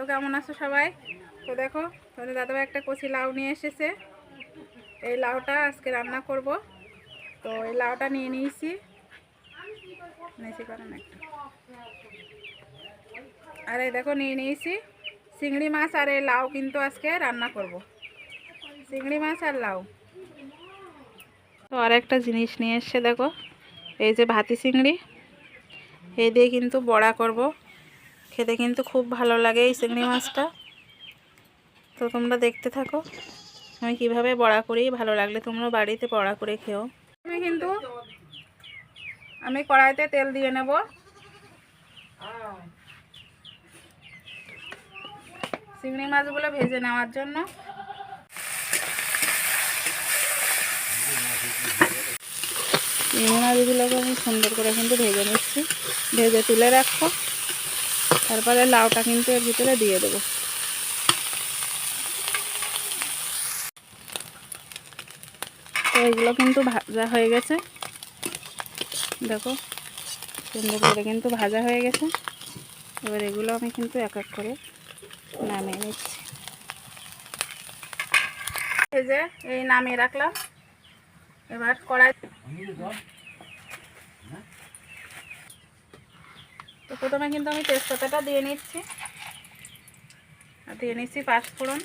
তো কেমন আছো সবাই? তো দেখো, তোমাদের দাদাভাই একটা কচি লাউ নিয়ে এসেছে। এই লাউটা আজকে রান্না করব। তো এই লাউটা নিয়ে নিয়েছি। নিয়েছি কারণ একটা। আর এই দেখো, নিয়ে নিয়েছি চিংড়ি মাছ আর এই লাউ কিন্তু আজকে রান্না করব। চিংড়ি মাছ আর লাউ। তো আর একটা জিনিস নিয়ে এসছে দেখো, এই যে ভাতি চিংড়ি। এই দিয়ে কিন্তু বড়া করব। খেতে কিন্তু খুব ভালো লাগে এই চিংড়ি মাছটা। তো তোমরা দেখতে থাকো, আমি কীভাবে বড়া করি, ভালো লাগলে তোমরা বাড়িতে বড়া করে খেও। আমি কিন্তু, আমি কড়াইতে তেল দিয়ে নেব। চিংড়ি মাছগুলো ভেজে নেওয়ার জন্য। চিংড়ি মাছগুলোকে আমি সুন্দর করে কিন্তু ভেজে নিচ্ছি। ভেজে তুলে রাখব। তারপরে লাউটা কিন্তু এর ভিতরে দিয়ে দেবো। তো এগুলো কিন্তু ভাজা হয়ে গেছে। দেখো সুন্দর করে কিন্তু ভাজা হয়ে গেছে। এবার এগুলো আমি কিন্তু এক এক করে নামিয়ে নিচ্ছি। এই যে, এই নামিয়ে রাখলাম। এবার কড়াই তো প্রথমে কিন্তু আমি তেজপাতাটা দিয়ে নিচ্ছি। আর দিয়ে নিচ্ছি পাঁচফোড়ন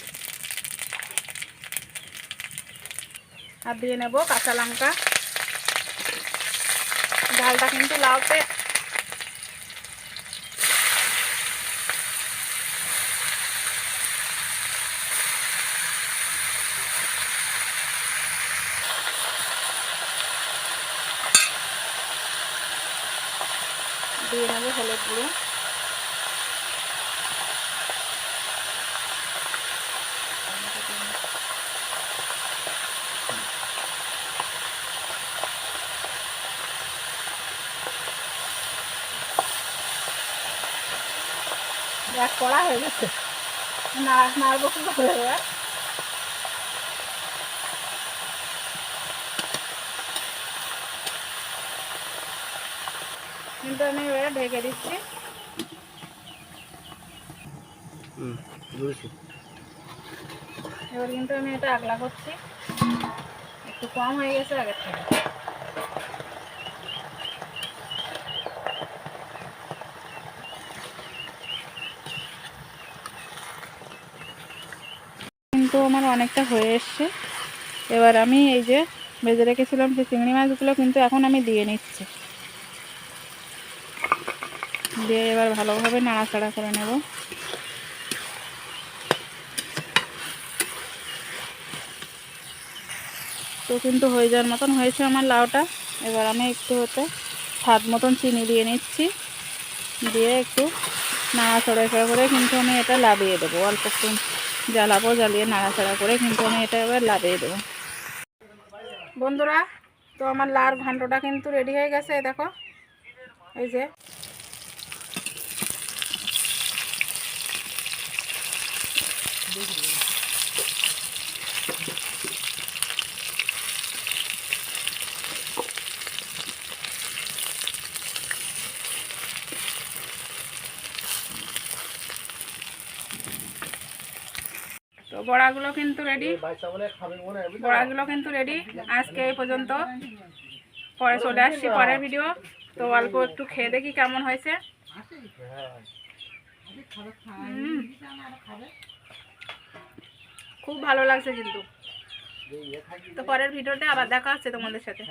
আর দিয়ে নেব কাঁচা লঙ্কা। ডালটা কিন্তু লাউতে দিয়ে নেব হলুদ গুঁড়ো। কড়া হয়ে গেছে। না নাড়বো কি করে এবার কিন্তু আমি এবারে ঢেকে দিচ্ছি। এবার কিন্তু আমি এটা আগলা করছি। একটু কম হয়ে গেছে আগের থেকে। কিন্তু আমার অনেকটা হয়ে এসছে। এবার আমি এই যে ভেজে রেখেছিলাম সেই চিংড়ি মাছগুলো কিন্তু এখন আমি দিয়ে নিচ্ছি। দিয়ে এবার ভালোভাবে নাড়াচাড়া করে নেব। তো কিন্তু হয়ে যাওয়ার মতন হয়েছে আমার লাউটা। এবার আমি একটু হতে স্বাদ মতন চিনি দিয়ে নিচ্ছি। দিয়ে একটু নাড়াচাড়া করে করে কিন্তু আমি এটা লাভিয়ে দেবো। অল্প একটু জ্বালাবো, জ্বালিয়ে নাড়াচাড়া করে কিন্তু আমি এটা এবার লাভিয়ে দেবো। বন্ধুরা, তো আমার লার ঘান্টটা কিন্তু রেডি হয়ে গেছে, দেখো। এই যে তো বড়াগুলো কিন্তু রেডি হয় বড়াগুলো কিন্তু রেডি আজকে এই পর্যন্ত। পরে চলে আসছি পরের ভিডিও তো অল্প একটু খেয়ে দেখি কেমন হয়েছে। হুম। খুব ভালো লাগছে কিন্তু। তো পরের ভিডিওতে আবার দেখা হচ্ছে তোমাদের সাথে।